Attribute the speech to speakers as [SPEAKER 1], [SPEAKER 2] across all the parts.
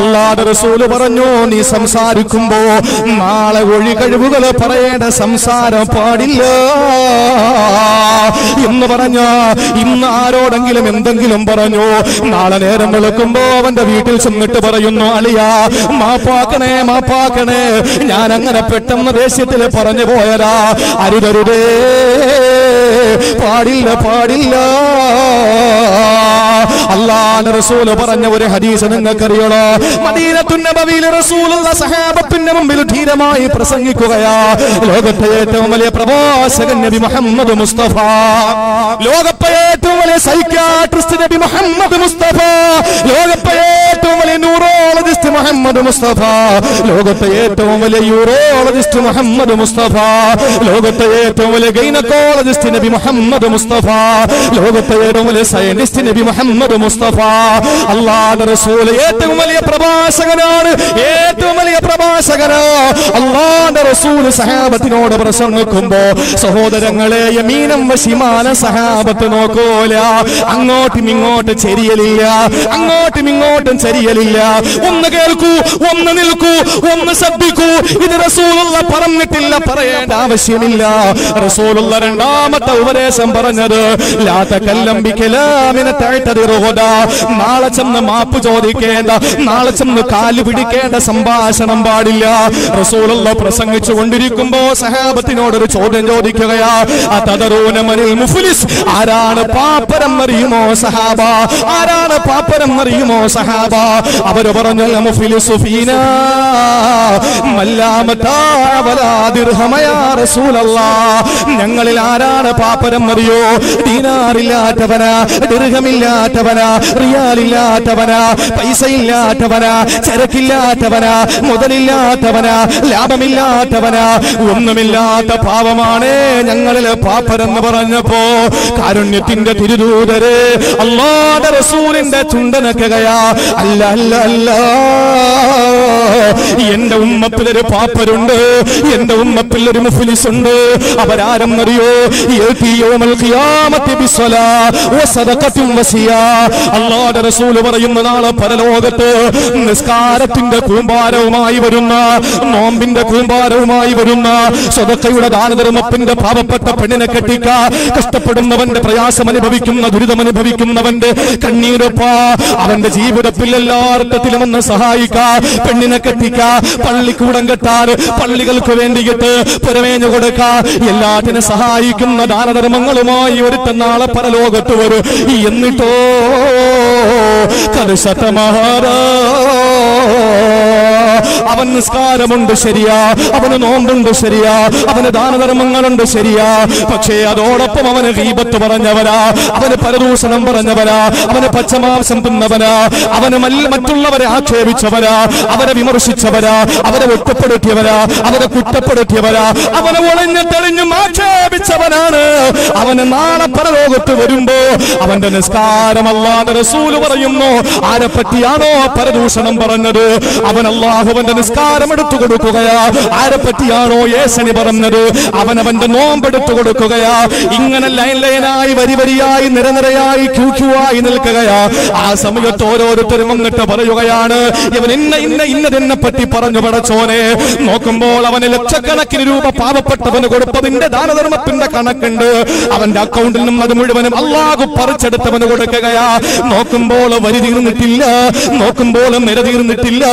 [SPEAKER 1] അല്ലാതെ റസൂൽ പറഞ്ഞു നീ സംസാരിക്കുമ്പോ നാളെ ഒഴി കഴിവുകൾ പറയേണ്ട സംസാരം പാടില്ല. എന്ന് പറഞ്ഞ ഇന്ന് ആരോടെങ്കിലും എന്തെങ്കിലും പറഞ്ഞു? നാളെ നേരം വിളക്കുമ്പോ അവന്റെ വീട്ടിൽ ചെന്നിട്ട് പറയുന്നു അളിയ മാപ്പാക്കണേ മാപ്പാക്കണേ ഞാൻ അങ്ങനെ പെട്ടെന്ന് ദേഷ്യത്തിൽ പറഞ്ഞു പോയരാ അരുതരുതേ പാടില്ല പാടില്ല. അള്ളാന്റെ റസൂൽ പറഞ്ഞ ഒരു ഹദീസ് നിങ്ങൾക്കറിയണോ? മദീനത്തുന്നബവിയിൽ റസൂലുള്ള സഹാബത്തിന്റെ മുമ്പിൽ ധീരമായി പ്രസംഗിക്കുകയാ. ലോകത്തെ ഏറ്റവും വലിയ പ്രവാചകൻ നബി മുഹമ്മദ് മുസ്തഫ. ലോകത്തെ ഏറ്റവും വലിയ സൈക്യാട്രിസ്റ്റ് നബി മുഹമ്മദ് മുസ്തഫ. ലോകത്തെ ഏറ്റവും വലിയ ന്യൂറോളജിസ്റ്റ് മുഹമ്മദ് മുസ്തഫ. ലോകത്തെ ഏറ്റവും വലിയ യൂറോളജിസ്റ്റ് മുഹമ്മദ് മുസ്തഫ. ലോകത്തെ ഏറ്റവും വലിയ ഗൈനക്കോളജിസ്റ്റ് നബി മുഹമ്മദ് മുസ്തഫ. ലോകത്തെ ഏറ്റവും വലിയ സയന്റിസ്റ്റ് നബി മുഹമ്മദ് മുസ്തഫ. അള്ളാഹുവിന്റെ റസൂൽ ഏറ്റവും വലിയ പ്രഭാഷകനാണ് ഏറ്റവും വലിയ പ്രഭാഷകനാ. അള്ളാഹുവിന്റെ റസൂൽ സഹാബത്തിനോട് പ്രസംഗിക്കുമ്പോ സഹോദരങ്ങളെ യമീനം വശിമാന സഹാബത്ത് നോക്കൂല. അങ്ങോട്ടും ഇങ്ങോട്ടും ചെരിയലില്ല അങ്ങോട്ടും ഇങ്ങോട്ടും ചെരിയലില്ല. ഒന്ന് കേൾക്കൂ ഒന്ന് നിൽക്കൂ ഒന്ന് ശബ്ദിക്കൂ. ഇത് റസൂലുള്ള പറഞ്ഞിട്ടില്ല പറയേണ്ട ആവശ്യമില്ല. റസൂലുള്ള രണ്ടാമത്തെ ഉപദേശം പറഞ്ഞത് ലാത്തക്കല്ലംബിക്കലാമിനെ താഴ്ത്തതിറുകത നാളെ ചെന്ന് മാപ്പ് ചോദിക്കേണ്ട നാളെ ചെന്ന് കാൽ പിടിക്കേണ്ട സംഭാഷണം പാടില്ല. റസൂലുള്ള പ്രസംഗിച്ചു കൊണ്ടിരിക്കുമ്പോ സഹാബത്തിനോട് ഒരു ചോദ്യം ചോദിക്കുകയാ മുഫ്ലിസ് ആരാണ് പാപ്പരം അറിയുമോ സഹാബ? ആരാണ് പാപ്പരം അറിയുമോ സഹാബ? അവർ പറഞ്ഞു "അൽ മുഫ്ലിസു ഫീനാ മല്ലാമത്താവലാദിർഹമയാ റസൂലല്ലാഹ് ഞങ്ങളിൽ ആരാണ് പാപ്പരം അറിയോ? ദീനാറില്ലാത്തവനാ ദീർഘമില്ലാത്തവനാ റിയാലില്ലാത്തവനാ പൈസ ഇല്ലാത്തവനാ ചരക്കില്ലാത്തവനാ മുതലില്ലാത്തവനാ ലാഭമില്ലാത്തവനാ ഒന്നുമില്ലാത്ത പാവമാണ് ഞങ്ങളിലെ പാപ്പരെന്ന് പറഞ്ഞപ്പോ കാരുണ്യത്തിന്റെ തിരുദൂതര് അല്ലാതെ റസൂലിന്റെ ചുണ്ടനക്കകയാ അല്ല അല്ല അല്ല. എന്റെ ഉമ്മപ്പിലൊരു പാപ്പരുണ്ട് എന്റെ ഉമ്മപ്പിലൊരു മുഫ്ലിസ് ഉണ്ട് അവരാരെന്നറിയോ? യൗമൽ ഖിയാമത്തി ഓ വസദഖത്തും വസിയാ. അല്ലാഹുവിന്റെ റസൂൽ പറയുന്ന നാളെ പരലോകത്ത് നിസ്കാരത്തിന്റെ കൂമ്പാരവുമായി വരുന്ന നോമ്പിന്റെ കൂമ്പാരവുമായി വരുന്ന സ്വതക്കയുടെ ദാനധർമ്മത്തിന്റെ പാവപ്പെട്ട പെണ്ണിനെ കെട്ടിക്ക കഷ്ടപ്പെടുന്നവന്റെ പ്രയാസം അനുഭവിക്കുന്ന ദുരിതം അനുഭവിക്കുന്നവന്റെ കണ്ണീരൊപ്പ അവന്റെ ജീവിതത്തിൽ എല്ലാ അർത്ഥത്തിലും ഒന്ന് സഹായിക്ക പെണ്ണിനെ കെട്ടിക്ക പള്ളിക്കൂടം കെട്ടാൻ പള്ളികൾക്ക് വേണ്ടിയിട്ട് പുരമേഞ്ഞു കൊടുക്ക എല്ലാത്തിനും സഹായിക്കുന്ന ദാനധർമ്മങ്ങളുമായി ഒരുത്ത നാളെ പരലോകത്ത് വരും. എന്നിട്ടോ Kalishata tá mara. അവൻ നിസ്കാരമുണ്ട് ശരിയാ അവന് നോമ്പുണ്ട് ശരിയാ അവന് ദാനധർമ്മങ്ങളുണ്ട് ശരിയാ. പക്ഷേ അതോടൊപ്പം അവന് ദീപത്ത് പറഞ്ഞവരാ അവന് പരദൂഷണം പറഞ്ഞവരാ അവന് പച്ചമാംസം തിന്നവരാ അവന് മറ്റുള്ളവരെ ആക്ഷേപിച്ചവരാ അവരെ വിമർശിച്ചവരാ അവരെ ഒറ്റപ്പെടുത്തിയവരാ അവരെ കുറ്റപ്പെടുത്തിയവരാ അവനെ ഒളിഞ്ഞു തെളിഞ്ഞും ആക്ഷേപിച്ചവനാണ്. അവന് നാളെ പരലോകത്ത് വരുമ്പോ അവന്റെ നിസ്കാരം അല്ലാതെ റസൂൽ പറയുന്നു. ആരെ പറ്റിയാണോ പരദൂഷണം പറഞ്ഞത്? അവൻ അള്ളാഹുവന്റെ നിസ്കാരം എടുത്തു കൊടുക്കുകയാ ആരെ പറ്റിയാണോ യേശനി പറഞ്ഞത്? അവനവന്റെ നോമ്പ് നോമ്പെടുത്തു കൊടുക്കുകയാ ഇങ്ങനെ ലൈൻ ലൈനായി വരി വരിയായി നിരനിരയായി ക്യൂ നിൽക്കുകയാ. ആ സമയത്ത് ഓരോരുത്തരും വന്നിട്ട് പറയുകയാണ് ഇവൻ ഇന്ന ഇന്ന ഇന്നതെന്നെ പറ്റി പറഞ്ഞു പടച്ചോനെ. നോക്കുമ്പോൾ അവന് ലക്ഷക്കണക്കിന് രൂപ പാവപ്പെട്ടവന് കൊടുപ്പതിന്റെ ദാനധർമ്മത്തിന്റെ കണക്കുണ്ട്. അവന്റെ അക്കൗണ്ടിൽ നിന്നും അത് മുഴുവനും അള്ളാഹു പറിച്ചെടുത്തവന് കൊടുക്കുകയാ. നോക്കുമ്പോൾ വരി തീർന്നിട്ടില്ല. നോക്കുമ്പോൾ നിര തീർന്നിട്ടില്ല.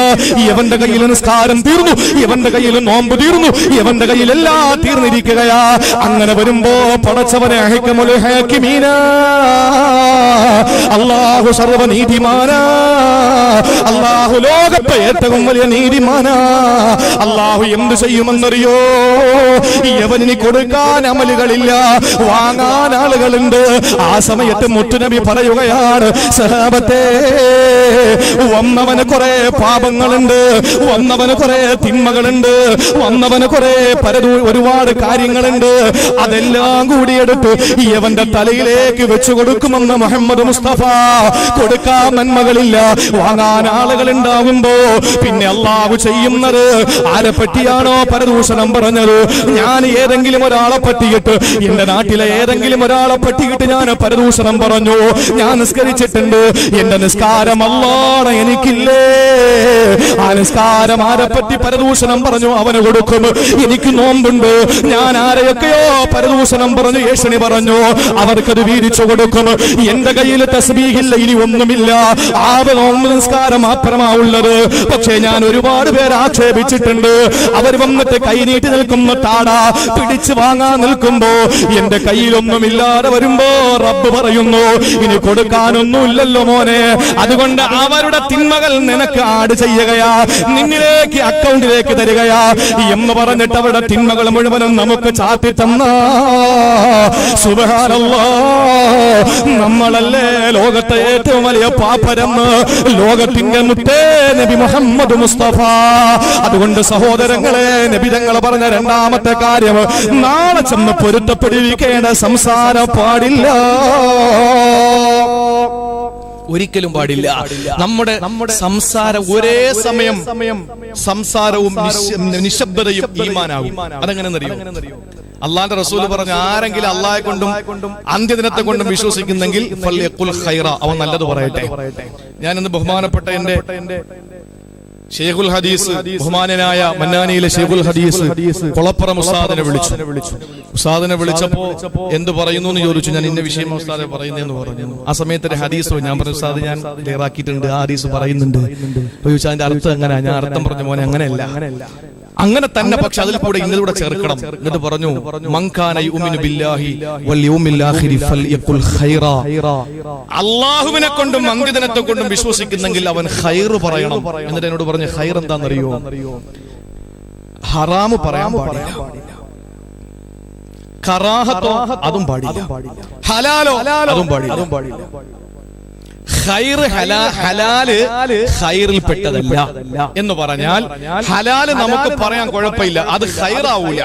[SPEAKER 1] ഇവന്റെ കയ്യിൽ നിസ്കാരം തീർന്നു. ഇവന്റെ കയ്യിൽ നോമ്പ് തീർന്നു. ഇവന്റെ കയ്യിൽ എല്ലാം തീർന്നിരിക്കുകയാ. അങ്ങനെ വരുമ്പോ പടച്ചവനെ അഹിക്കമുൽ ഹാക്കിമീന. അള്ളാഹു സർവനീതിമാനാ. അള്ളാഹു ലോകത്തെ ഏറ്റവും വലിയ നീതിമാനാ. അള്ളാഹു എന്ത് ചെയ്യുമെന്നറിയോ? യവനിന് കൊടുക്കാൻ അമലുകളില്ല. വാങ്ങാൻ ആളുകളുണ്ട്. ആ സമയത്ത് മുത്തുനബി പറയുകയാണ് സഹാബത്തെ വന്നവന് കുറെ പാപങ്ങളുണ്ട്. വന്നവന് കുറെ തിന്മകളുണ്ട് വന്നവന് കുറെ പരതു ഒരുപാട് കാര്യങ്ങളുണ്ട്. അതെല്ലാം കൂടി എടുത്ത് യവന്റെ തലയിലേക്ക് വെച്ചു കൊടുക്കുമെന്ന് മുഹമ്മദ് മുസ്തഫ. കൊടുക്കാൻ നന്മകളില്ല വാങ്ങാൻ ആളുകൾ ഉണ്ടാകുമ്പോ പിന്നെ അള്ളാഹു ചെയ്യുന്നത് ആരെ പറ്റിയാണോ പരദൂഷണം പറഞ്ഞത്? ഞാൻ ഏതെങ്കിലും ഒരാളെ പറ്റിയിട്ട് എന്റെ നാട്ടിലെ ഏതെങ്കിലും ഒരാളെ പറ്റിയിട്ട് ഞാൻ പരദൂഷണം പറഞ്ഞു. ഞാൻ നിസ്കരിച്ചിട്ടുണ്ട് എന്റെ നിസ്കാരം അല്ലാണ എനിക്കില്ലേ? നിസ്കാരം ആരെപ്പറ്റി പരദൂഷണം പറഞ്ഞു അവന് കൊടുക്കും. എനിക്ക് നോമ്പുണ്ട്. ഞാൻ ആരെയൊക്കെയോ പരദൂഷണം പറഞ്ഞു യേശുണി പറഞ്ഞു. അവർക്കത് വീതിച്ചു കൊടുക്കും. എന്റെ കയ്യിൽ തസ്ബീഹില്ല ഇനി ഒന്നുമില്ല. ആവ നോമ്പ് നിസ്കാരം മാത്രമാ ഉള്ളത്. പക്ഷേ ഞാൻ ഒരുപാട് പേർ ആക്ഷേപിച്ചിട്ടുണ്ട്. അവർ വന്നിട്ട് കൈ നീട്ടി നിൽക്കുന്ന. താട പിടിച്ചു വാങ്ങാൻ നിൽക്കുമ്പോ എന്റെ കയ്യിലൊന്നുമില്ലാതെ വരുമ്പോ റബ്ബ് പറയുന്നു ഇനി കൊടുക്കാനൊന്നുമില്ലല്ലോ മോനെ. അതുകൊണ്ട് അവരുടെ തിന്മകൾ നിനക്ക് ആട് ചെയ്യുകയാ. നിന്നിലേക്ക് അക്കൗണ്ടിലേക്ക് തരികയാ. എന്ന് പറഞ്ഞിട്ട് അവരുടെ തിന്മകൾ മുഴുവനും നമുക്ക് ചാത്തി തന്ന. നമ്മളല്ലേ ലോകത്തെ ഏറ്റവും വലിയ പാപ്പരെന്ന്? ലോകത്തിന്റെ മുത്തേ നബി മുഹമ്മദ് മുസ്തഫ. അതുകൊണ്ട് സഹോദരങ്ങളെ നബിതങ്ങൾ പറഞ്ഞ രണ്ടാമത്തെ കാര്യം നാളെ ചെന്ന് പൊരുത്തപ്പെടുവിക്കേണ്ട സംസാര പാടില്ല.
[SPEAKER 2] ഒരിക്കലും പാടില്ല. നമ്മുടെ നമ്മുടെ സംസാരം ഒരേ സമയം സംസാരവും നിശ- നിശബ്ദതയും ഈമാനാകും. അതെങ്ങനെ അള്ളാന്റെ റസൂൽ പറഞ്ഞ ആരെങ്കിലും അള്ളാഹെ കൊണ്ടും അന്ത്യദിനത്തെ കൊണ്ടും വിശ്വസിക്കുന്നെങ്കിൽ അവൻ നല്ലത് പറയട്ടെ. ഞാൻ ഇന്ന് ബഹുമാനപ്പെട്ട എന്റെ ഷെയ്ഖുൽ ഹദീസ് ബഹുമാനനായ മന്നാനിയിലെ ഷെയ്ഖുൽ ഹദീസ് കൊളപ്പുറം ഉസ്താദിനെ വിളിച്ചു. ഉസ്താദിനെ വിളിച്ചപ്പോ എന്ത് പറയുന്നു എന്ന് ചോദിച്ചു. ഞാൻ ഇന്ന വിഷയം ഉസ്താദെ പറയുന്നതെന്ന് പറഞ്ഞു. ആ സമയത്ത് ഒരു ഹദീസ് ഞാൻ പറഞ്ഞു ഉസ്താദ് ഞാൻ ക്ലിയർ ആക്കിയിട്ടുണ്ട്. ആ ഹദീസ് പറയുന്നുണ്ട്. ചോദിച്ചു അതിന്റെ അർത്ഥം എങ്ങനെ? ഞാൻ അർത്ഥം പറഞ്ഞു മോനെ അങ്ങനെയല്ല. അങ്ങനെ തന്നെ പക്ഷെ അതിൽ കൂടെ ഇന്നലൂടെ ചേർക്കണം. എന്നിട്ട് പറഞ്ഞു അള്ളാഹുവിനെ കൊണ്ടും അന്ത്യദിനത്തെ കൊണ്ടും വിശ്വസിക്കുന്നെങ്കിൽ അവൻ ഖൈർ പറയണം. എന്നിട്ട് എന്നോട് പറഞ്ഞു ഹൈർ എന്താണെന്നറിയോ ഹറാമ് പറയാൻ പാടില്ല. കറാഹത്തോ അതും പാടില്ല. ഹലാലോ അതും പാടില്ല. ഹലാ ഹലാൽ ഖൈറിൽ പെട്ടതല്ല എന്ന് പറഞ്ഞാൽ ഹലാൽ നമുക്ക് പറയാൻ കുഴപ്പമില്ല. അത് ഖൈറാവൂല.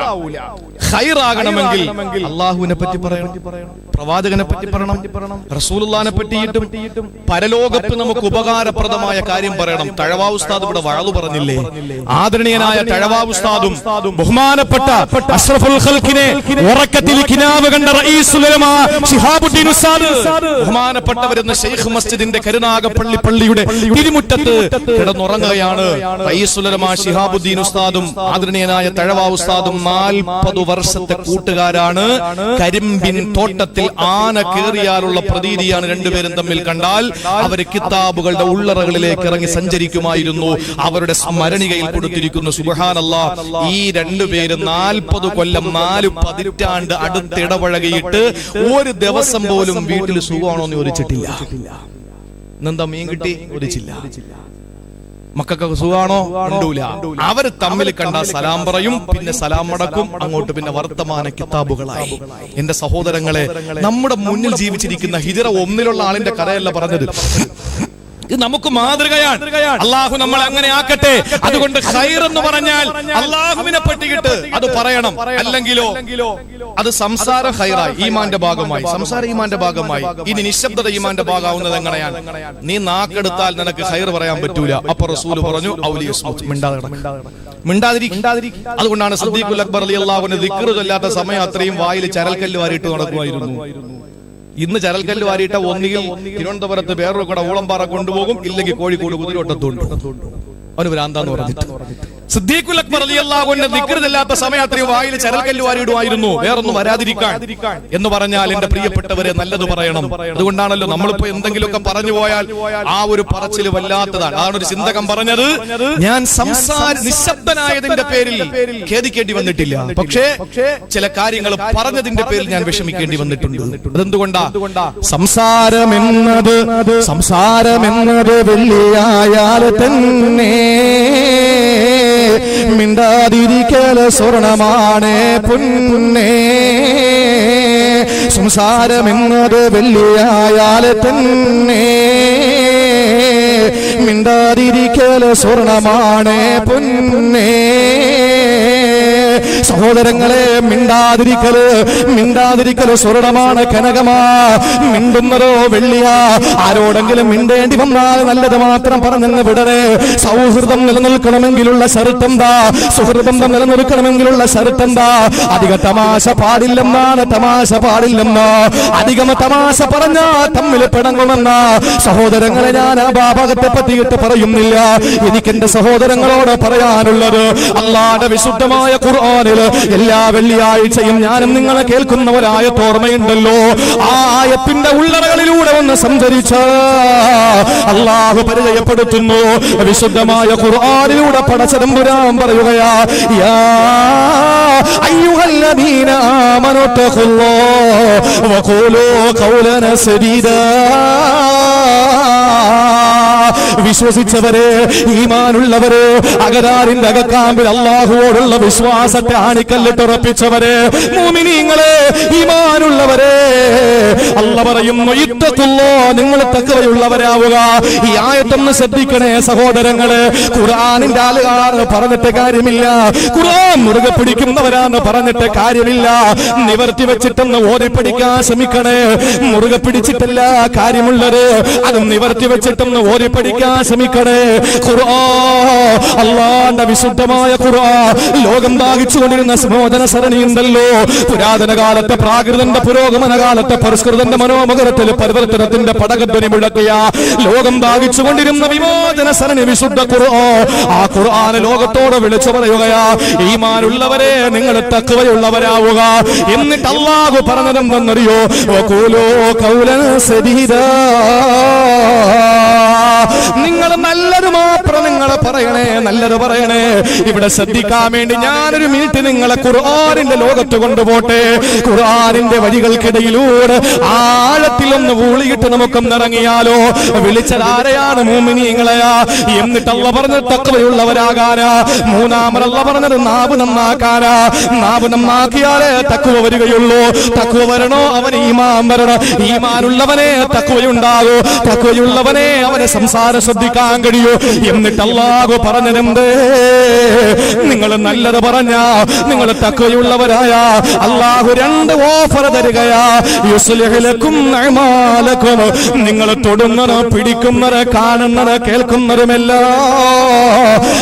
[SPEAKER 2] ഖൈറാകണമെങ്കിൽ അള്ളാഹുവിനെ പറ്റി പറയണം. പ്രവാചകനെ പറ്റി പറയണം. റസൂലുള്ളാനെ പറ്റിയിട്ടും പരലോകത്ത് നമുക്ക് ഉപകാരപ്രദമായ കാര്യം പറയണം. തഴവാ ഉസ്താദ് ഇവിടെ വഴതു പറഞ്ഞില്ലേ? ആദരണീയനായ തഴവാ ഉസ്താദും
[SPEAKER 1] ബഹുമാനപ്പെട്ട അഷ്റഫുൽ ഖൽക്കിനെ ഉറക്കത്തിൽ കിനാവ് കണ്ട റഈസുൽ ഉലമാ ശിഹാബുദ്ദീൻ ഉസ്താദ്.
[SPEAKER 2] ബഹുമാനപ്പെട്ടവരെന്ന ഷെയ്ഖ് മസ്ജിദിന്റെ കരുനാഗപ്പള്ളി പള്ളിയുടെ തിരുമുറ്റത്ത് കിടന്നുറങ്ങുകയാണ്. ശിഹാബുദ്ദീൻ ഉസ്താദും ആദരണീയനായ തഴവ ഉസ്താദും നാൽപ്പത് വർഷത്തെ കൂട്ടുകാരാണ്. കരിമ്പിൻ തോട്ടത്തിൽ ആന കേറിയാലുള്ള പ്രതീതിയാണ് രണ്ടുപേരും തമ്മിൽ കണ്ടാൽ. അവർ കിതാബുകളുടെ ഉള്ളറകളിലേക്ക് ഇറങ്ങി സഞ്ചരിക്കുമായിരുന്നു. അവരുടെ സ്മരണികയിൽ കൊടുത്തിരിക്കുന്നു സുബഹാനല്ല. ഈ രണ്ടുപേരും നാൽപ്പത് കൊല്ലം നാല് പതിറ്റാണ്ട് അടുത്തിടപഴകിയിട്ട് ഒരു ദിവസം പോലും വീട്ടിൽ സുഖമാണോ എന്ന് ചോദിച്ചിട്ടില്ല. ഇന്നെന്താ മീൻ കിട്ടി? ഒരിച്ചില്ല മക്കൾക്ക് സുഖാണോ? ഉണ്ടൂല അവർ തമ്മിൽ കണ്ട സലാം പറയും പിന്നെ സലാം മടക്കും അങ്ങോട്ട് പിന്നെ വർത്തമാന കിതാബുകളായി. എന്റെ സഹോദരങ്ങളെ നമ്മുടെ മുന്നിൽ ജീവിച്ചിരിക്കുന്ന ഹിജറ ഒന്നിലുള്ള ആളിന്റെ കഥയല്ല പറഞ്ഞത്. ഇത് നമുക്ക് മാതൃകയാണ്. അള്ളാഹു നമ്മൾ അങ്ങനെ ആക്കട്ടെ. അതുകൊണ്ട് എന്ന് പറഞ്ഞാൽ അള്ളാഹുവിനെ പറ്റിയിട്ട് അത് പറയണം. അല്ലെങ്കിലോ അത് സംസാര ഹൈറായി ഈമാന്റെ ഭാഗമായി. സംസാര ഈമാന്റെ ഭാഗമായി. ഇനി നിശബ്ദത ഈമാന്റെ ഭാഗമാവുന്നത് എങ്ങനെയാണ്? നീ നാക്കെടുത്താൽ നിനക്ക് ഹൈർ പറയാൻ പറ്റൂല. അപ്പൊ റസൂൽ പറഞ്ഞു മിണ്ടാതിരിക്കും. അതുകൊണ്ടാണ് സദ്ദീഖുൽ അക്ബർ അലി അള്ളാഹുവിന് ചൊല്ലാത്ത സമയം അത്രയും വായിൽ ചരൽക്കല്ല് വാരിയിട്ട് നടക്കുമായിരുന്നു. ഇന്ന് ചരൽക്കല്ല് വാരിയിട്ട ഒന്നുകിൽ തിരുവനന്തപുരത്ത് വേറൊരു കൂടെ ഊളംപാറ കൊണ്ടുപോകും. ഇല്ലെങ്കിൽ കോഴിക്കോട് കുതിരോട്ടത്തുണ്ട്. അവന് ഭ്രാന്താന്ന് പറഞ്ഞിട്ട്. സിദ്ദീഖുൽ അക്ബർ റളിയല്ലാഹുവിന്റെ ദിക്റില്ലാത്ത സമയം അത്രയും വായിൽ ചരൽക്കല്ല് വാരിയിടുമായിരുന്നു വേറൊന്നും വരാതിരിക്കാൻ. എന്ന് പറഞ്ഞാൽ എന്റെ പ്രിയപ്പെട്ടവരെ നല്ലത് പറയണം. അതുകൊണ്ടാണല്ലോ നമ്മളിപ്പോ എന്തെങ്കിലുമൊക്കെ പറഞ്ഞു പോയാൽ ആ ഒരു പറച്ചിൽ വല്ലാത്തതാണ്. അതാണ് ഒരു ചിന്തകം പറഞ്ഞത്. ഞാൻ സംസാര നിശബ്ദനായതിന്റെ പേരിൽ ഖേദിക്കേണ്ടി വന്നിട്ടില്ല. പക്ഷേ ചില കാര്യങ്ങൾ പറഞ്ഞതിന്റെ പേരിൽ ഞാൻ വിഷമിക്കേണ്ടി വന്നിട്ടുണ്ട്. അതെന്തുകൊണ്ടാ?
[SPEAKER 1] സംസാരമെന്നത് സംസാരമെന്നത് വെള്ളിയായാൽ തന്നെ മിണ്ടാതിരിക്കൽ സ്വർണമാണ് പൊന്നേ. സംസാരമെന്നത് വെള്ളിയായാൽ തന്നെ. മിണ്ടാതിരിക്കൽ സ്വർണമാണ് പൊന്നേ. സഹോദരങ്ങളെ മിണ്ടാതിരിക്കൽ മിണ്ടാതിരിക്കൽ സ്വർണമാണ് കനകമാ മിണ്ടുന്നതോ വെള്ളിയാ. ആരോടെങ്കിലും മിണ്ടേണ്ടി വന്നാൽ നല്ലത് മാത്രം പറഞ്ഞെന്ന് വിടരെ. സൗഹൃദം നിലനിൽക്കണമെങ്കിലുള്ള ശരത്തെന്താ സുഹൃബന്ധം നിലനിൽക്കണമെങ്കിലുള്ള ശരത്തെന്താ അധിക തമാശ പാടില്ലെന്നാണ് തമാശ പാടില്ലെന്ന്. അധികം തമാശ പറഞ്ഞാ തമ്മിൽ പിണങ്ങുമെന്ന സഹോദരങ്ങളെ ഞാൻ ആ ഭാഗത്തെ പറ്റിയിട്ട് പറയുന്നില്ല. എനിക്ക് എന്റെ സഹോദരങ്ങളോട് പറയാനുള്ളത് അള്ളാന്റെ വിശുദ്ധമായ ഖുർആനിൽ എല്ലാ വെള്ളിയാഴ്ചയും ഞാനും നിങ്ങളെ കേൾക്കുന്ന കേൾക്കുന്നവരായ ഓർമ്മയുണ്ടല്ലോ. ആ ആയത്തിന്റെ ഉള്ളറകളിലൂടെ ഒന്ന് സഞ്ചരിച്ച അള്ളാഹു പരിചയപ്പെടുത്തുന്നു. വിശുദ്ധമായ ഖുർആനിലൂടെ പടച്ചതമ്പുരാൻ പറയുകയാ വിശ്വസിച്ചവരെ ഈമാനുള്ളവരെ അകരാറിന്റെ അകക്കാമ്പിൽ അള്ളാഹുവോടുള്ള വിശ്വാസത്തെ ആണിക്കല്ലിട്ടുറപ്പിച്ചവരെ മോമിനിങ്ങളെ ഈമാനുള്ളവരെ അല്ല പറയുന്നു യുദ്ധത്തുള്ളോ നിങ്ങൾ തക്കവയുള്ളവരാവുക. ഈ ആയത്തൊന്ന് ശ്രദ്ധിക്കണേ സഹോദരങ്ങളെ ഖുർആാനിന്റെ ആളുകാർ പറഞ്ഞിട്ട് കാര്യമില്ല. ഖുർആൻ മുറുകെ പിടിക്കുന്നവരാന്ന് പറഞ്ഞിട്ട് കാര്യമില്ല. നിവർത്തി വെച്ചിട്ടൊന്ന് ഓതി പഠിക്കാൻ ശ്രമിക്കണേ. മുറുകെ പിടിച്ചിട്ടല്ല കാര്യമുള്ളത്. അത് നിവർത്തി വെച്ചിട്ടൊന്ന് ഓതി പഠിക്കാൻ ശ്രമിക്കണേ. ഖുർആ അള്ളാന്റെ വിശുദ്ധമായ ഖുർആ. ലോകം ദാഹിച്ചുകൊണ്ടിരുന്ന സരണി സരണിയുണ്ടല്ലോ. പുരാതന കാലത്തെ പ്രാകൃതന്റെ പുരോഗമന കാലത്തെ പരിഷ്കൃതന്റെ മനോമകരത്തിൽ പരിവർത്തനത്തിന്റെ പടകധ്വനി മുഴക്കിയ ലോകം ദാഹിച്ചുകൊണ്ടിരുന്ന വിമോചന സരണി വിശുദ്ധ ഖുർആ. ആ ഖുർആന് ലോകത്തോട് വിളിച്ചു പറയുകയാ. ഈമാനുള്ളവരെ നിങ്ങൾ തക്കവയുള്ളവരാവുക എന്നിട്ട് അള്ളാഹു പറഞ്ഞതെന്തെന്നറിയോ കൗലോ കൗലന സദീദാ. നിങ്ങൾ നല്ലത് മാത്രം നിങ്ങൾ പറയണേ നല്ലത് പറയണേ. ഇവിടെ ശ്രദ്ധിക്കാൻ വേണ്ടി ഞാനൊരു മിനിറ്റ് നിങ്ങളെ ഖുർആാനിന്റെ ലോകത്ത് കൊണ്ടുപോട്ടെ. ഖുർആാനിന്റെ വഴികൾക്കിടയിലൂടെ ആഴത്തിലൊന്ന് ഊളിയിട്ട് നമുക്കൊന്ന് ഇറങ്ങിയാലോ? വിളിച്ചത് ആരെയാണ് മൂമിനിങ്ങളെയാ എന്നിട്ട് അല്ല പറഞ്ഞ തക്കവയുള്ളവരാകാനാ മൂന്നാമതല്ല പറഞ്ഞത് നാവ് നന്നാക്കാനാ? നാവ് നന്നാക്കിയാലേ തക്കുവ വരികയുള്ളൂ. തക്കുവ വരണോ അവൻ ഈമാൻ വരണം. ഈമാനുള്ളവനെ തക്കുവയുണ്ടാകൂ തക്കുവയുള്ളവനെ അവനെ സംസാരം ശ്രദ്ധിക്കാൻ കഴിയൂ. എന്നിട്ട് അല്ലാഹു പറഞ്ഞതെന്ത് നിങ്ങൾ നല്ലത് പറഞ്ഞ നിങ്ങൾ തക്കയുള്ളവരായ അല്ലാഹു രണ്ട് ഓഫർ തരികയാ. നിങ്ങൾ തൊടുന്നത് പിടിക്കുന്നത് കാണുന്നത് കേൾക്കുന്നതുമെല്ലാം.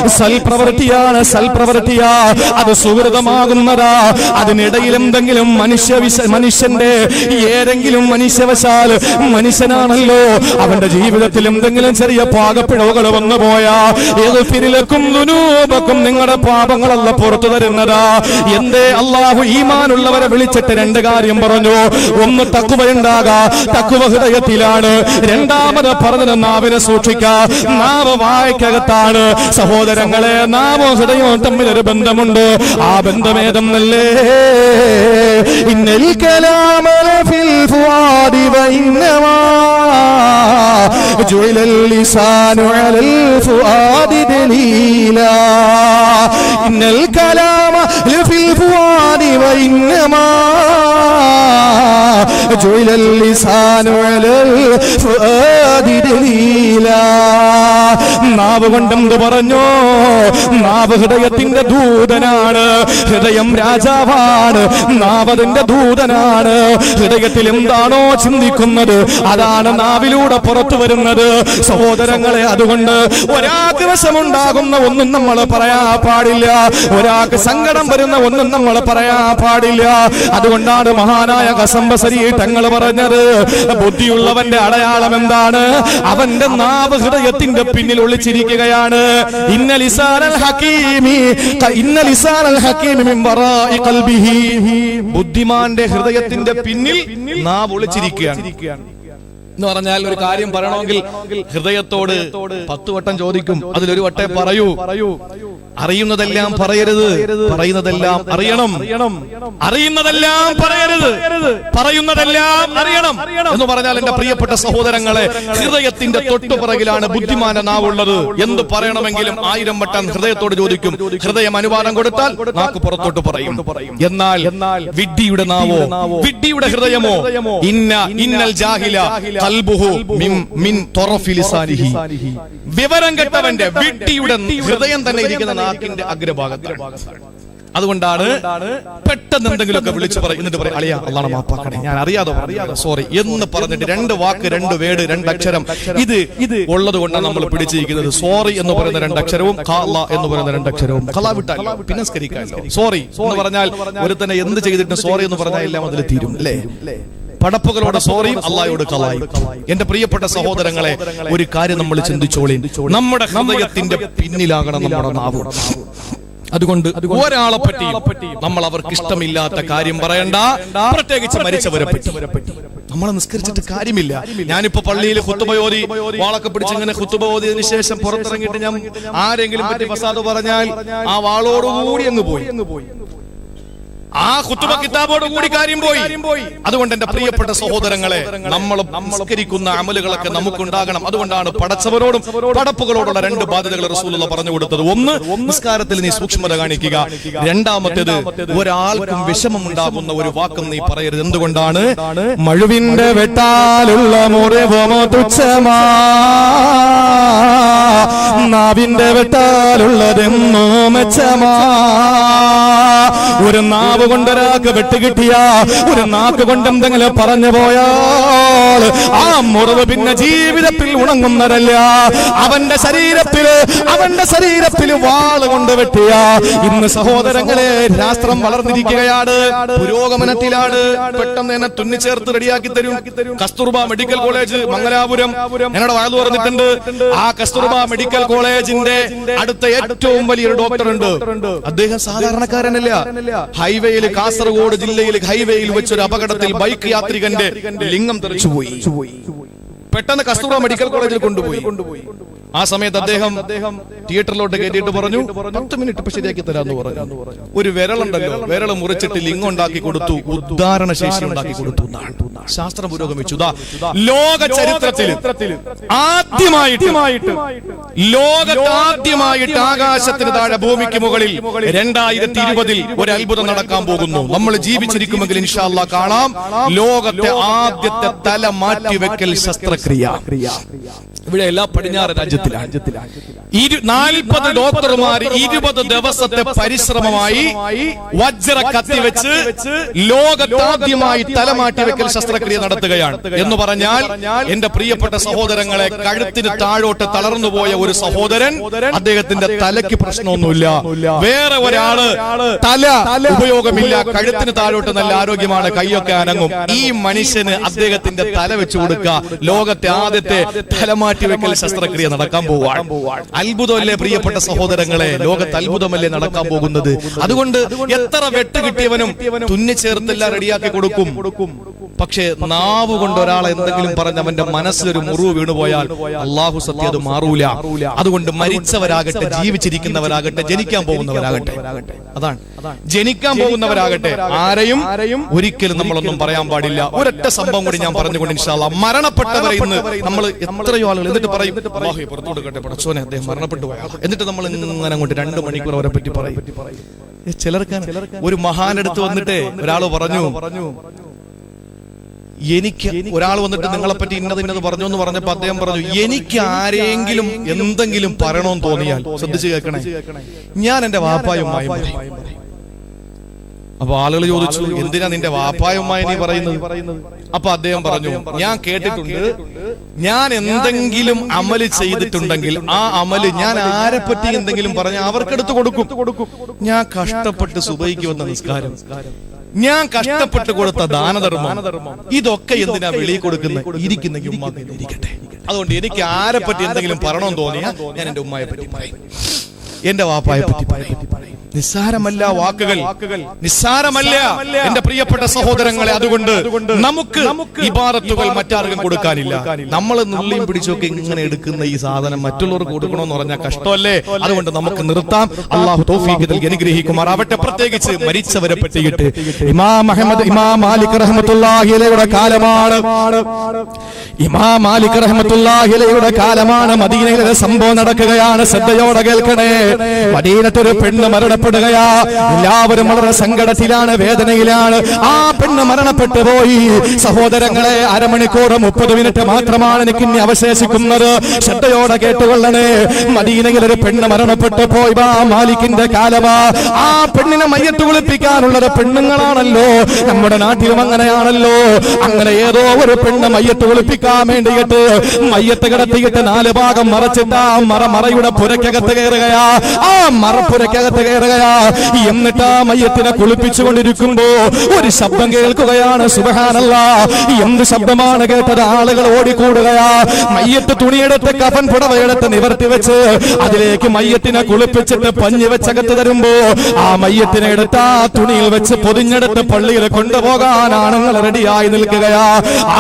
[SPEAKER 1] സൽപ്രവൃത്തിയാണ് സൽപ്രവൃത്തിയാ. അത് സുഹൃതമാകുന്നതാ. അതിനിടയിൽ എന്തെങ്കിലും മനുഷ്യ മനുഷ്യന്റെ ഏതെങ്കിലും മനുഷ്യവശാൽ മനുഷ്യനാണല്ലോ. അവന്റെ ജീവിതത്തിൽ എന്തെങ്കിലും ചെറിയ ചെറിയ പാകപ്പിഴവുകൾ വന്നു പോയാ. ഏത് പിരിലക്കും ദുനൂപക്കും നിങ്ങളുടെ പാപങ്ങളല്ല പുറത്തു തരുന്നതാ. എന്റെ അള്ളാഹു ഈമാനുള്ളവരെ വിളിച്ചിട്ട് രണ്ട് കാര്യം പറഞ്ഞു. ഒന്ന് തക്കുവയുണ്ടാകാ തക്കുവ ഹൃദയത്തിലാണ്. രണ്ടാമത് പറഞ്ഞത് നാവിനെ സൂക്ഷിക്ക. നാവ് വായ്ക്കകത്താണ്. സഹോദരങ്ങളെ നാവോ ഹൃദയവും തമ്മിൽ ഒരു ബന്ധമുണ്ട്. ആ ബന്ധമേതെന്നല്ലേ? ഇന്നൽ ഫിൽ اللسان على الفؤاد دليلا. إن الكلام لفي الفؤاد وإنما جعل اللسان على الفؤاد دليلا നാവ് കൊണ്ടെന്ത് പറഞ്ഞു നാവ് ഹൃദയത്തിന്റെ ദൂതനാണ് ഹൃദയം രാജാവാണ് നാവതിന്റെ ദൂതനാണ് ഹൃദയത്തിൽ എന്താണോ ചിന്തിക്കുന്നത് അതാണ് നാവിലൂടെ പുറത്തു വരുന്നത് സഹോദരങ്ങളെ അതുകൊണ്ട് ഒരാൾക്ക് വശമുണ്ടാകുന്ന ഒന്നും നമ്മൾ പറയാൻ പാടില്ല ഒരാൾക്ക് സങ്കടം വരുന്ന ഒന്നും നമ്മൾ പറയാൻ പാടില്ല. അതുകൊണ്ടാണ് മഹാനായ കസംബസരി തങ്ങൾ പറഞ്ഞത് ബുദ്ധിയുള്ളവന്റെ അടയാളം എന്താണ്? അവന്റെ നാവ് ഹൃദയത്തിന്റെ പിന്നിൽ ഒളിച്ചിരിക്കുകയാണ്.
[SPEAKER 2] ബുദ്ധിമാന്റെ ഹൃദയത്തിന്റെ പിന്നിൽ നാവ് ഒളിച്ചിരിക്കുകയാണ്. എന്ന് പറഞ്ഞാൽ ഒരു കാര്യം പറയണമെങ്കിൽ ഹൃദയത്തോട് പത്ത് വട്ടം ചോദിക്കും അതിലൊരു വട്ടേ പറയൂ പറയൂ. അറിയുന്നതെല്ലാം പറയരുത്. പറയുന്നതെല്ലാം അറിയണം. അറിയുന്നതെല്ലാം പറയരുത്. പറയുന്നതെല്ലാം അറിയണം. എന്ന് പറഞ്ഞാൽ എന്റെ പ്രിയപ്പെട്ട സഹോദരങ്ങളെ ഹൃദയത്തിന്റെ തൊട്ടുപിറകിലാണ് ബുദ്ധിമാന നാവുള്ളത് എന്ത് പറയണമെങ്കിലും ആയിരം വട്ടം ഹൃദയത്തോട് ചോദിക്കും. ഹൃദയം അനുവാദം കൊടുത്താൽ നാക്ക് പുറത്തോട്ട് പറയും. എന്നാൽ വിഡ്ഢിയുടെ നാവോ വിഡ്ഢിയുടെ ഹൃദയമോ ഇന്ന ഇന്നൽ ജാഹില ഖൽബുഹു മിൻ മിൻ വിവരം കെട്ടവന്റെ വിഡ്ഢിയുടെ ഹൃദയം തന്നെ ഇരിക്കുന്ന നാക്കിന്റെ അഗ്രഭാഗത്താണ്. അതുകൊണ്ടാണ് പെട്ടെന്ന് എന്തെങ്കിലുമൊക്കെ വിളിച്ചു പറയും. എന്നിട്ട് പറയും അളിയാ അള്ളാണ് മാപ്പാക്കണേ. ഞാൻ അറിയാതെ അറിയാതെ സോറി എന്ന് പറഞ്ഞിട്ട് രണ്ട് വാക്ക് രണ്ട് വേട് രണ്ട് അക്ഷരം ഇത് ഇത് ഉള്ളത് കൊണ്ടാണ് നമ്മൾ പിടിച്ചിരിക്കുന്നത്. സോറി എന്ന് പറയുന്ന രണ്ട് അക്ഷരവും ഖാല എന്ന് പറയുന്ന രണ്ട് അക്ഷരവും കലാ വിട്ടാൽ പിന്നെ സോറി എന്ന് പറഞ്ഞാൽ ഒരു തന്നെ എന്ത് ചെയ്തിട്ട് സോറി എന്ന് പറഞ്ഞാൽ എല്ലാം അതിൽ തീരും അല്ലേ? പടപ്പുകളോട് സോറിയും അള്ളായോട് കലായി എന്റെ പ്രിയപ്പെട്ട സഹോദരങ്ങളെ ഒരു കാര്യം നമ്മൾ ചിന്തിച്ചോളി നമ്മുടെ ഹൃദയത്തിന്റെ പിന്നിലാകണം നമ്മുടെ നാവ്. അതുകൊണ്ട് ഒരാളെ പറ്റി നമ്മൾ അവർക്ക് ഇഷ്ടമില്ലാത്ത കാര്യം പറയണ്ട. പ്രത്യേകിച്ച് മരിച്ചവരെ പറ്റി. നമ്മളെ നിസ്കരിച്ചിട്ട് കാര്യമില്ല. ഞാനിപ്പോ പള്ളിയിൽ കുത്തുപയോധി വാളൊക്കെ പിടിച്ച് ഇങ്ങനെ കുത്തുപയോധിയതിനു ശേഷം പുറത്തിറങ്ങിയിട്ട് ഞാൻ ആരെങ്കിലും പറ്റി ഫസാദ് പറഞ്ഞാൽ ആ വാളോടുകൂടി അങ്ങ് പോയി. ആ കുത്തുബ കിതാബോട് കൂടി കാര്യം പോയി. അതുകൊണ്ട് എന്റെ പ്രിയപ്പെട്ട സഹോദരങ്ങളെ നമ്മൾ നമസ്കരിക്കുന്ന അമലുകളൊക്കെ നമുക്കുണ്ടാകണം. അതുകൊണ്ടാണ് പടച്ചവരോടും പടപ്പുകളോടുള്ള രണ്ട് ബാധ്യതകൾ റസൂലുള്ള പറഞ്ഞു കൊടുത്തത്. ഒന്ന് നിസ്കാരത്തിൽ നീ സൂക്ഷ്മത കാണിക്കുക. രണ്ടാമത്തേത് ഒരാൾക്കും വിഷമം ഉണ്ടാകുന്ന ഒരു വാക്കും നീ പറയരുത്. എന്തുകൊണ്ടാണ്?
[SPEAKER 1] മഴുവിന്റെ വെട്ടാലുള്ള മുറിവമോ തുച്ഛമാ. നാവിന്റെ വെട്ടാലുള്ളതെന്നോ മെച്ചമാ. ഒരു നാവ് കൊണ്ടൊരാൾക്ക് വെട്ടുകിട്ടിയ ഒരു നാക്ക് കൊണ്ട് എന്തെങ്കിലും പറഞ്ഞു പോയാൽ ആ മുറിവ് പിന്നെ ജീവിതത്തിൽ ഉണങ്ങുന്നതല്ല. അവന്റെ ശരീരത്തിൽ അവന്റെ ശരീരത്തിൽ വാൾ കൊണ്ട് വെട്ടിയ. ഇന്ന് സഹോദരങ്ങളെ രാഷ്ട്രം വളർന്നിരിക്കുകയാണ് പുരോഗമനത്തിലാണ്. പെട്ടെന്ന് എന്നെ തുന്നിച്ചേർത്ത് റെഡിയാക്കി തരും. Kasturba medical college Mangalapuram. ഞങ്ങളുടെ വാഴ പറഞ്ഞിട്ടുണ്ട് ആ കസ്തൂർബ മെഡിക്കൽ കോളേജിന്റെ അടുത്ത ഏറ്റവും വലിയൊരു ഡോക്ടർ ഉണ്ട് അദ്ദേഹം സാധാരണക്കാരനല്ല. ഹൈവേയിൽ കാസർഗോഡ് ജില്ലയിൽ ഹൈവേയിൽ വെച്ചൊരു അപകടത്തിൽ ബൈക്ക് യാത്രികന്റെ ലിംഗം തെറിച്ചുപോയി. പെട്ടെന്ന് കസ്തൂറ മെഡിക്കൽ കോളേജിൽ കൊണ്ടുപോയി. ആ സമയത്ത് അദ്ദേഹം തിയേറ്ററിലോട്ട് കയറ്റിയിട്ട് പറഞ്ഞു പത്ത് മിനിറ്റ് ഇപ്പൊ ശരിയാക്കി തരാന്ന് പറഞ്ഞു. ഒരു വിരളുണ്ടല്ലോ. വിരൾ മുറിച്ചിട്ട് ലിംഗം ഉണ്ടാക്കി കൊടുത്തു ഉദ്ധാരണ ശേഷി ഉണ്ടാക്കി കൊടുത്തു. ശാസ്ത്രം പുരോഗമിച്ചു ലോക ചരിത്രത്തിൽ ആദ്യമായിട്ട് ലോകത്ത് ആദ്യമായിട്ട് ആകാശത്തിന് താഴെ ഭൂമിക്ക് മുകളിൽ രണ്ടായിരത്തി ഇരുപതിൽ ഒരു അത്ഭുതം നടക്കാൻ പോകുന്നു. നമ്മൾ ജീവിച്ചിരിക്കുമെങ്കിൽ ഇൻഷാല്ല കാണാം. ലോകത്തെ ആദ്യത്തെ തല മാറ്റിവെക്കൽ ശസ്ത്രക്രിയ. ഇവിടെ എല്ലാ പടിഞ്ഞാറ് രാജ്യത്തിലാണ്. നാൽപ്പത് ഡോക്ടർമാർ ഇരുപത് ദിവസത്തെ പരിശ്രമമായി വജ്ര കത്തി വെച്ച് ലോകത്താദ്യമായി തലമാറ്റി വെക്കൽ ശസ്ത്രക്രിയ നടത്തുകയാണ്. എന്ന് പറഞ്ഞാൽ എന്റെ പ്രിയപ്പെട്ട സഹോദരങ്ങളെ കഴുത്തിന് താഴോട്ട് തളർന്നുപോയ ഒരു സഹോദരൻ അദ്ദേഹത്തിന്റെ തലയ്ക്ക് പ്രശ്നമൊന്നുമില്ല. വേറെ ഒരാൾ തല ഉപയോഗമില്ല. കഴുത്തിന് താഴോട്ട് നല്ല ആരോഗ്യമാണ്. കൈയൊക്കെ അനങ്ങും. ഈ മനുഷ്യന് അദ്ദേഹത്തിന്റെ തല വെച്ചു കൊടുക്കുക. ലോകത്തെ ആദ്യത്തെ തലമാറ്റി വെക്കൽ ശസ്ത്രക്രിയ നടക്കാൻ പോവാണ് അത്ഭുതമല്ലേ പ്രിയപ്പെട്ട സഹോദരങ്ങളെ? ലോകത്ത് അത്ഭുതമല്ലേ നടക്കാൻ പോകുന്നത്? അതുകൊണ്ട് എത്ര വെട്ട് കിട്ടിയവനും തുന്നി ചേർത്തെല്ലാം റെഡിയാക്കി കൊടുക്കും. പക്ഷേ നാവ് കൊണ്ട് ഒരാൾ എന്തെങ്കിലും പറഞ്ഞ് അവന്റെ മനസ്സിലൊരു മുറിവ് വീണുപോയാൽ അള്ളാഹു സത്യം അത് മാറൂല. അതുകൊണ്ട് മരിച്ചവരാകട്ടെ ജീവിച്ചിരിക്കുന്നവരാകട്ടെ ജനിക്കാൻ പോകുന്നവരാകട്ടെ. അതാണ്. ജനിക്കാൻ പോകുന്നവരാകട്ടെ. ആരെയും ഒരിക്കലും നമ്മളൊന്നും പറയാൻ പാടില്ല. ഒരൊറ്റ സംഭവം കൂടി ഞാൻ പറഞ്ഞുകൊണ്ട് ഇൻഷാല്ല മരണപ്പെട്ടവരെ ഇന്ന് നമ്മൾ എത്രയോ ആളുകൾ എന്നിട്ട് പറയും പുറത്തു കൊടുക്കട്ടെ പടച്ചോനെ അദ്ദേഹം മരണപ്പെട്ടു പോയാ. എന്നിട്ട് നമ്മൾ ഇങ്ങനെ അങ്ങോട്ട് രണ്ട് മണിക്കൂർ അവരെ പറ്റി പറയും. ചിലർക്ക് ഒരു മഹാനടുത്ത് വന്നിട്ട് ഒരാൾ പറഞ്ഞു പറഞ്ഞു. എനിക്ക് ഒരാൾ വന്നിട്ട് നിങ്ങളെ പറ്റി ഇന്നത് ഇന്നത് പറഞ്ഞു എന്ന് പറഞ്ഞപ്പോ അദ്ദേഹം പറഞ്ഞു എനിക്ക് ആരെങ്കിലും എന്തെങ്കിലും പറയണമെന്ന് തോന്നിയാൽ ശ്രദ്ധിച്ചു കേൾക്കണേ. ഞാൻ എന്റെ വാപ്പായും അപ്പൊ ആളുകൾ ചോദിച്ചു എന്തിനാ നിന്റെ വാപ്പായുമായി നീ പറയുന്നത്? അപ്പൊ അദ്ദേഹം പറഞ്ഞു ഞാൻ കേട്ടിട്ടുണ്ട്. ഞാൻ എന്തെങ്കിലും അമൽ ചെയ്തിട്ടുണ്ടെങ്കിൽ ആ അമൽ ഞാൻ ആരെ പറ്റി എന്തെങ്കിലും പറഞ്ഞ അവർക്കെടുത്ത് കൊടുക്കും. ഞാൻ കഷ്ടപ്പെട്ട് സുബൈക്ക് വന്ന നിസ്കാരം. ഞാൻ കഷ്ടപ്പെട്ട് കൊടുത്ത ദാനധർമ്മം. ഇതൊക്കെ എന്തിനാ വെളിയിൽ കൊടുക്കുന്നത് ഇരിക്കുന്ന ഉമ്മാക്ക് ഇരിക്കട്ടെ. അതുകൊണ്ട് എനിക്ക് ആരെ പറ്റി എന്തെങ്കിലും പറയണമെന്ന് തോന്നിയാ ഞാൻ എന്റെ ഉമ്മയെ പറ്റി പറയും. എന്റെ വാപ്പായെ പറ്റി പറയും. നിസ്സാരമല്ല വാക്കുകൾ. നിസ്സാരമല്ല എന്റെ പ്രിയപ്പെട്ട സഹോദരങ്ങളെ അതുകൊണ്ട് നമുക്ക് ഇബാറത്തുകൾ മറ്റാർക്കും കൊടുക്കാനില്ല. നമ്മൾ നുള്ളിയും പിടിച്ചൊക്കെ ഇങ്ങനെ എടുക്കുന്ന ഈ സാധനം മറ്റുള്ളവർക്ക് കൊടുക്കണമെന്ന് പറഞ്ഞാൽ കഷ്ടമല്ലേ? അതുകൊണ്ട് നമുക്ക് നിർത്താം. അള്ളാഹു തോഫീഖ് നൽകി അനുഗ്രഹിക്കുമാറാവട്ടെ. പ്രത്യേകിച്ച് മരിച്ചവരെ പറ്റിയിട്ട് ഇമാം അഹമ്മദ് ഇമാം മാലിക് റഹ്മത്തുള്ളാഹിയുടെ കാലമാണ്. ഇമാം മാലിക് റഹ്മത്തുള്ളാഹിയുടെ കാലമാണ്. മദീനയിലെ സംഭവം നടക്കുകയാണ്. ശ്രദ്ധയോടെ കേൾക്കണേ. മദീനത്തൊരു പെണ്ണ് മരണപ്പെട്ടു. തള്ളപ്പെടുകയാ എല്ലാവരും വളരെ സങ്കടത്തിലാണ് വേദനയിലാണ്. ആ പെണ്ണ് മരണപ്പെട്ടു പോയി. സഹോദരങ്ങളെ അരമണിക്കൂർ മുപ്പത് മിനിറ്റ് മാത്രമാണ് എനിക്ക് ഇനി അവശേഷിക്കുന്നത്. ശ്രദ്ധയോടെ കേട്ടുകൊള്ളണേ. മദീനയിൽ ഒരു പെണ്ണ് മരണപ്പെട്ടു പോയി. വാ മാലിക്കിന്റെ കാലമാ ആ പെണ്ണിനെ മയ്യത്ത് കുളിപ്പിക്കാനുള്ളത് പെണ്ണുങ്ങളാണല്ലോ. നമ്മുടെ നാട്ടിലും അങ്ങനെയാണല്ലോ. അങ്ങനെ ഏതോ ഒരു പെണ്ണ് മയ്യത്ത് കുളിപ്പിക്കാൻ വേണ്ടിയിട്ട് മയ്യത്ത് കിടത്തിയിട്ട് നാല് ഭാഗം മറച്ചിട്ട് ആ മറ മറയുടെ പുരക്കകത്ത് കയറുകയാ. ആ മറപ്പുരക്കകത്ത് കയറുകയാ എന്നിട്ട് ആ മയ്യത്തിനെ കുളിപ്പിച്ചുകൊണ്ടിരിക്കുമ്പോ ഒരു ശബ്ദം കേൾക്കുകയാണ്. സുബഹാനല്ല. എന്ത് ശബ്ദമാണ് കേട്ടത്? ആളുകൾ ഓടിക്കൂടുകയാ. മയ്യത്ത് തുണിയെടുത്ത് കഫൻ പുടവയെടുത്ത് നിവർത്തി വെച്ച് അതിലേക്ക് മയ്യത്തിനെ കുളിപ്പിച്ചിട്ട് പഞ്ഞി വെച്ചകത്ത് തരുമ്പോ ആ മയ്യത്തിനെ എടുത്ത് ആ തുണിയിൽ വെച്ച് പൊതിഞ്ഞെടുത്ത് പള്ളിയിൽ കൊണ്ടുപോകാൻ റെഡിയായി നിൽക്കുകയാ.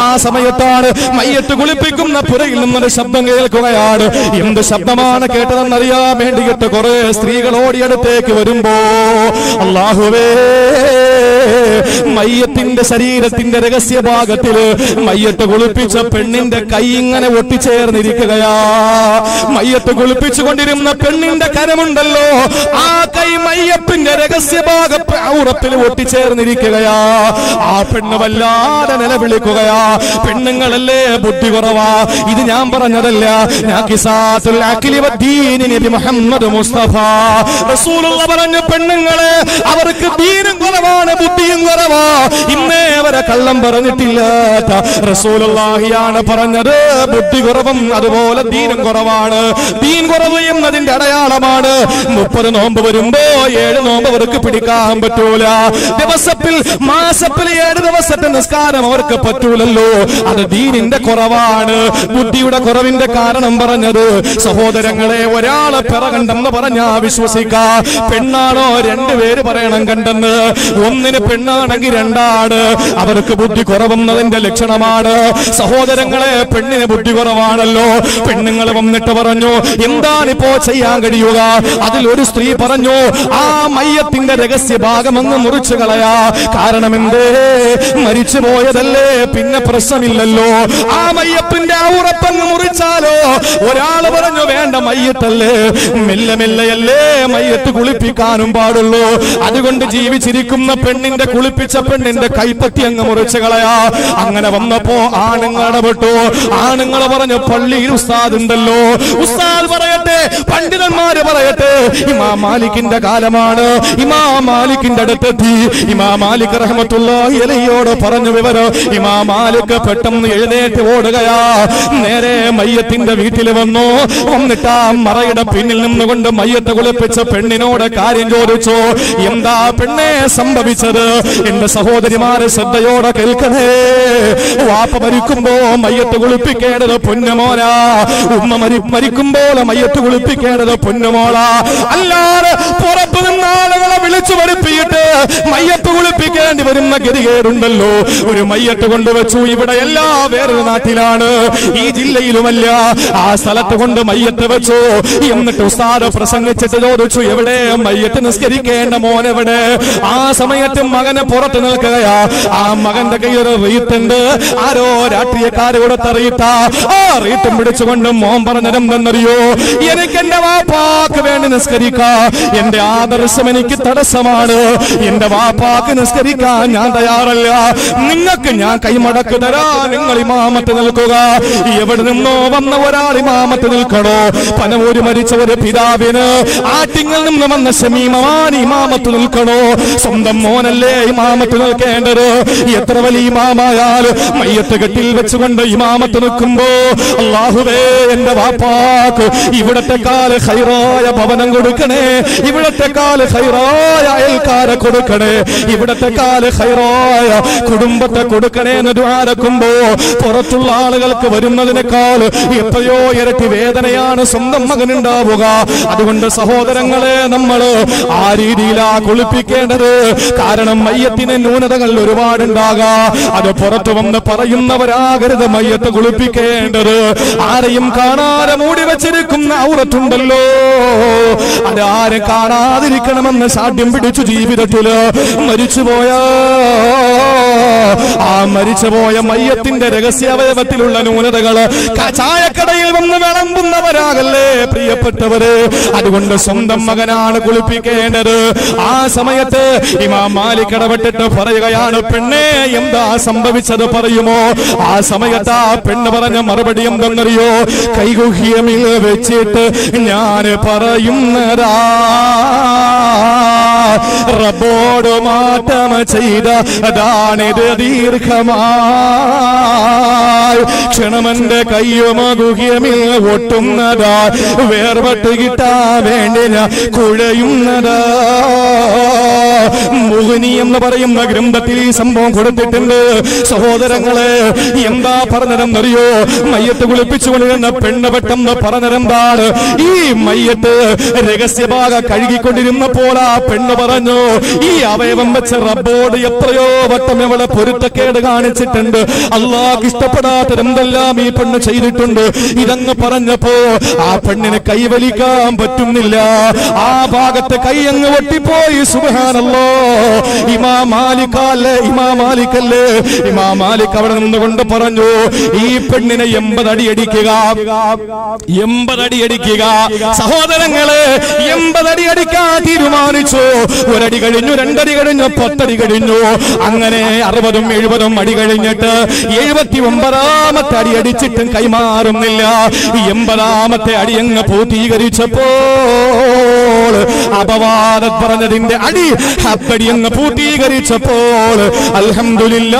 [SPEAKER 1] ആ സമയത്താണ് മയ്യത്ത് കുളിപ്പിക്കുന്ന പുരയിൽ നിന്നൊരു ശബ്ദം കേൾക്കുകയാണ്. എന്ത് ശബ്ദമാണ് കേട്ടതെന്നറിയാൻ വേണ്ടിയിട്ട് കുറെ സ്ത്രീകൾ ഓടിയടുത്തേക്ക് വരുമ്പോ അള്ളാഹുവേ മയ്യത്തിന്റെ ശരീരത്തിന്റെ രഹസ്യ ഭാഗത്തിൽ മയ്യത്ത് കുളിപ്പിച്ച പെണ്ണിന്റെ കൈ ഇങ്ങനെ ഒട്ടിച്ചേർന്നിരിക്കുകയാ. മയ്യത്ത് കുളിപ്പിച്ചു കൊണ്ടിരുന്ന പെണ്ണിന്റെ കരമുണ്ടല്ലോ ആ കൈ മയ്യപ്പിന്റെ രഹസ്യഭാഗ ഭാഗത്തിൽ ഒട്ടിച്ചേർന്നിരിക്കുകയാ. ആ പെണ്ണ് വല്ലാതെ നിലവിളിക്കുകയാ. പെണ്ണുങ്ങളല്ലേ ബുദ്ധി കുറവാ. ഇത് ഞാൻ പറഞ്ഞതല്ല ഞാൻ മുസ്തഫ. റസൂലുള്ള പറഞ്ഞു പെണ്ണുങ്ങളെ അവർക്ക് ദീനം കുറവാണ് ബുദ്ധിയും കുറവാ. ഇന്നേ വരെ കള്ളം പറഞ്ഞിട്ടില്ലാത്ത റസൂലുള്ളാഹിയാണ് പറഞ്ഞത്. ബുദ്ധി കുറവും അതുപോലെ ദീനും കുറവാണ്. ദീൻ കുറവ് എന്നതിന്റെ അടയാളമാണ്. മുപ്പത് നോമ്പ് വരുമ്പോ ഏഴ് നോമ്പ് അവർക്ക് പിടിക്കാൻ പറ്റൂല. ദിവസത്തിൽ മാസത്തിൽ ഏഴ് ദിവസത്തെ നിസ്കാരം അവർക്ക് പറ്റൂലല്ലോ. അത് ദീനിന്റെ കുറവാണ്. ബുദ്ധിയുടെ കുറവിന്റെ കാരണം പറഞ്ഞത്. സഹോദരങ്ങളെ ഒരാളെ പിറകണ്ടെന്ന് പറഞ്ഞാ വിശ്വസിക്കാ. പെണ്ണാണോ രണ്ടുപേര് പറയണം കണ്ടെന്ന്. ഒന്നിന് പെണ്ണാണെങ്കിൽ രണ്ടാണ് അവർക്ക് ബുദ്ധി കുറവുന്നതിന്റെ ലക്ഷണമാണ്. സഹോദരങ്ങളെ പെണ്ണിന് ബുദ്ധി കുറവാണല്ലോ. പെണ്ണുങ്ങൾ വന്നിട്ട് പറഞ്ഞു എന്താണിപ്പോ ചെയ്യാൻ കഴിയുക? അതിൽ ഒരു സ്ത്രീ പറഞ്ഞു ആ മയ്യത്തിന്റെ രഹസ്യ ഭാഗം അങ്ങ് മുറിച്ചു കളയാ. കാരണം എന്തേ? മരിച്ചു പോയതല്ലേ. പിന്നെ പ്രശ്നമില്ലല്ലോ. ആ മയ്യപ്പിന്റെ ആ ഉറപ്പങ്ങ് മുറിച്ചാലോ? ഒരാൾ പറഞ്ഞു വേണ്ട മയ്യത്തല്ലേ. മെല്ലെ മെല്ലെയല്ലേ മയ്യത്ത് കുളിപ്പിക്കാനും പാടുള്ളൂ. അതുകൊണ്ട് ജീവിച്ചിരിക്കുന്ന പെണ്ണിന്റെ കുളിപ്പിച്ച പെണ്ണിന്റെ കൈപ്പത്തി അങ്ങ് മുറിച്ചു കളയാ. അങ്ങനെ വന്നപ്പോ ആണുങ്ങൾ ഇടപെട്ടു. ആണുങ്ങൾ പറഞ്ഞു പള്ളിയിൽ ഉസ്താദ് ഉണ്ടല്ലോ. ഉസ്താദ് പറയട്ടെ പണ്ഡിതന്മാര് പറയട്ടെ ഇമാ മാലിക്കിന്റെ കാലമാണ്. ഇമാ മാലിക്കിന്റെ അടുത്തെത്തി. ഇമാ മാലിക് റഹ്മത്തുള്ളാഹി അലൈഹിയോട് പറഞ്ഞു വിവരം. ഇമാ മാലിക് പെട്ടെന്ന് എഴുന്നേറ്റ് ഓടുകയാ. നേരെ മയ്യത്തിന്റെ വീട്ടിൽ വന്നു. വന്നിട്ട് ആ മറയുടെ പിന്നിൽ നിന്നുകൊണ്ട് മയ്യത്ത് കുളിപ്പിച്ച പെണ്ണിനോട് കാര്യം ചോദിച്ചു? എന്താ പെണ്ണെ സംഭവിച്ചത്? എന്റെ സഹോദരിമാരെ ശ്രദ്ധയോടെ കേൾക്കണേ. വാപ്പ മരിക്കുമ്പോ മയ്യത്ത് കുളിപ്പിക്കേണ്ടത് പൊന്നമോനാ. ഉമ്മ മരി മരിക്കുമ്പോൾ മയ്യത്ത് കുളിപ്പിക്കേണ്ടത് പൊന്നമോളാ. അല്ലാതെ പുറത്തു നിന്ന് ആളുകളെ വിളിച്ചു വരുത്തിയിട്ട് മയ്യത്ത് കുളിപ്പിക്കേണ്ടി വരുന്ന ഗതികേടുണ്ടല്ലോ. ഒരു മയ്യത്ത് കൊണ്ടുവച്ചു ഇവിടെ എല്ലാ വേറൊരു നാട്ടിലാണ്. ഈ ജില്ലയിലുമല്ല. ആ സ്ഥലത്ത് കൊണ്ട് മയ്യത്ത് വെച്ചു. എന്നിട്ട് ഉസ്താദ് പ്രസംഗിച്ചിട്ട് ചോദിച്ചു എവിടെ മയ്യത്ത് നിസ്കരിക്കേണ്ട മോനെവിടെ ആ സമയത്ത് മകനെ പുറത്ത് നിൽക്കുകയാ. ആ മകന്റെ കയ്യിൽ ഒരു റീത്തുണ്ട്. ആരോ രാഷ്ട്രീയക്കാര് കൊടുത്ത ആ റീത്തും പിടിച്ചുകൊണ്ട് മോൻ പറഞ്ഞതെന്തെന്നറിയോ എനിക്ക് എന്റെ വാപ്പാക്ക് വേണ്ടി നിസ്കരിക്കാ. എന്റെ ആദർശം എനിക്ക് തടസ്സമാണ്. എന്റെ വാപ്പാക്ക് നിസ്കരിക്കാൻ ഞാൻ തയ്യാറല്ല. നിങ്ങൾക്ക് ഞാൻ കൈമടക്ക് തരാ. നിങ്ങൾ ഇമാമത്ത് നിൽക്കുക. എവിടെ നിന്നോ വന്ന ഒരാൾ ഇമാമത്ത് നിൽക്കണോ? പനവൂര് മരിച്ച ഒരു പിതാവിന് ആറ്റിങ്ങിൽ നിന്ന് വന്ന ശമീമമാൻ ഇമാമത്ത് നിൽക്കണോ? സ്വന്തം മോനല്ലേ ഇമാമത്ത് നിൽക്കേണ്ടത്? എത്ര വലിയ ഇമാമായാലും മയ്യത്ത് കെട്ടിൽ വെച്ചുകൊണ്ട് ഇമാമത്ത് നിൽക്കുമ്പോ അള്ളാഹുവേ എന്റെ വാപ്പാക്ക് ഇവിടത്തെ കാല ഹൈറായ ഭവനം കൊടുക്കണേ ഇവിടത്തെ കാല ഹൈറായ അയൽക്കാരെ കൊടുക്കണേ ഇവിടത്തെ കാല ഹൈറായ കുടുംബത്തെ കൊടുക്കണേ എന്ന് ദ്വാരക്കുമ്പോ പുറത്തുള്ള ആളുകൾക്ക് വരുന്നതിനേക്കാൾ എത്രയോ ഇരട്ടി വേദനയാണ് സ്വന്തം മകനുണ്ടാവുക. അതുകൊണ്ട് സഹോദരങ്ങളെ നമ്മൾ ആ രീതിയിലാ കുളിപ്പിക്കേണ്ടത്. കാരണം മയ്യത്തിന് ന്യൂനതകൾ ഒരുപാടുണ്ടാകാ. അത് പുറത്തു വന്ന് പറയുന്നവരാകരുത് മയ്യത്ത് കുളിപ്പിക്കേണ്ടത്. ആരെയും കാണാതെ മൂടി വെച്ചിരിക്കുന്ന ഔറത്തുണ്ടല്ലോ. അത് ആരും കാണാതിരിക്കണമെന്ന് സാധ്യം പിടിച്ചു ജീവിതത്തിൽ മരിച്ചുപോയാ. ആ മരിച്ചുപോയ മയ്യത്തിന്റെ രഹസ്യാവയവത്തിലുള്ള ന്യൂനതകൾ ക- ചായക്കടയിൽ വന്ന് വിളമ്പുന്നവരാകല്ലേ പ്രിയപ്പെട്ടവര്? അതുകൊണ്ട് സ്വന്തം മകനാണ് കുളിപ്പിക്കേണ്ടത്. ആ സമയത്ത് ഇമാം മാലിക് പറയുകയാണ് പെണ്ണേ എന്താ സംഭവിച്ചത് പറയുമോ? ആ സമയത്ത് ആ പെണ്ണ് പറഞ്ഞ മറുപടി എന്തെന്നറിയോ? കൈകുഹ്യമിൽ വെച്ചിട്ട് ഞാൻ പറയുന്നതാ. റബ്ബോട് മാറ്റം ചെയ്ത അതാണിത് ദീർഘമായി. ക്ഷണമെന്റെ കയ്യുമകുഹ്യമിൽ ഒട്ടുന്നതാ വേർപെട്ട് കിട്ടാൻ വേണ്ടി ഞാൻ കുഴയുന്നതാ മോഹിനി എന്ന് പറയുന്ന ഗ്രന്ഥത്തിൽ ഈ സംഭവം കൊടുത്തിട്ടുണ്ട്. സഹോദരങ്ങളെ എന്താ പറഞ്ഞതെന്നറിയോ? മയ്യത്ത് കുളിപ്പിച്ചുകൊണ്ടിരുന്ന പെണ്ണ് പെട്ടെന്ന് പറഞ്ഞതെന്താണ്? ഈ മയ്യത്ത് രഹസ്യഭാഗ കഴുകിക്കൊണ്ടിരുന്നപ്പോൾ ആ പെണ്ണ് പറഞ്ഞു ഈ അവയവം വെച്ച റബ്ബോട് എത്രയോ വട്ടം ഇവളെ പൊരുത്തക്കേട് കാണിച്ചിട്ടുണ്ട്. അള്ളാഹ് ഇഷ്ടപ്പെടാത്ത എന്തെല്ലാം ഈ പെണ്ണ് ചെയ്തിട്ടുണ്ട്. ഇതങ്ങ് പറഞ്ഞപ്പോ ആ പെണ്ണിന് കൈവലിക്കാൻ പറ്റുന്നില്ല. ആ ഭാഗത്തെ കൈ അങ്ങ് ഒട്ടിപ്പോയി. സുബാനല്ലോ ഇമാ മാലിക്കല്ലേ ഇമാ മാലിക്കല്ലേ ഇമാ മാലിക് അവിടെ നിന്നുകൊണ്ട് പറഞ്ഞു ഈ പെണ്ണിനെ എൺപതടി അടിക്കുക. എൺപതടി അടിക്കുക. സഹോദരങ്ങളെ എൺപതടി അടിക്കാൻ തീരുമാനിച്ചു. ഒരടി കഴിഞ്ഞു രണ്ടടി കഴിഞ്ഞു പത്തടി കഴിഞ്ഞു. അങ്ങനെ അറുപതും എഴുപതും അടി കഴിഞ്ഞിട്ട് എഴുപത്തി ഒമ്പതാമത്തെ അടി അടിച്ചിട്ടും കൈമാറുന്നില്ല. എൺപതാമത്തെ അടി അങ്ങ് പൂർത്തീകരിച്ചപ്പോൾ അപവാദം പറഞ്ഞതിന്റെ അടി അപ്പടി അങ്ങ് പൂർത്തീകരിച്ചപ്പോൾ അൽഹംദുലില്ല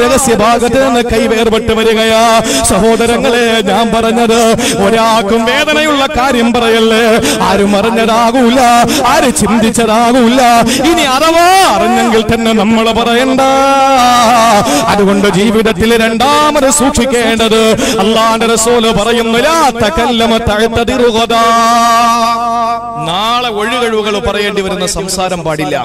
[SPEAKER 1] രഹസ്യ ഭാഗത്ത് നിന്ന് കൈ വേർപെട്ട് വരികയാ. സഹോദരങ്ങളെ ഞാൻ പറഞ്ഞത് ഒരാൾക്കും വേദനയുള്ള കാര്യം പറയല്ലേ. ആരും അറിഞ്ഞതാകൂല ആര് ചിന്തിച്ചതാകൂല. ഇനി അറവാ അറിഞ്ഞെങ്കിൽ തന്നെ നമ്മൾ പറയണ്ട. അതുകൊണ്ട് ജീവിതത്തിൽ രണ്ടാമത് സൂക്ഷിക്കേണ്ടത് അള്ളാന്റെ റസൂൽ പറയുന്നില്ല
[SPEAKER 2] നാളെ ഒഴികഴിവുകൾ പറയേണ്ടി വരുന്ന സംസാരം പാടില്ല.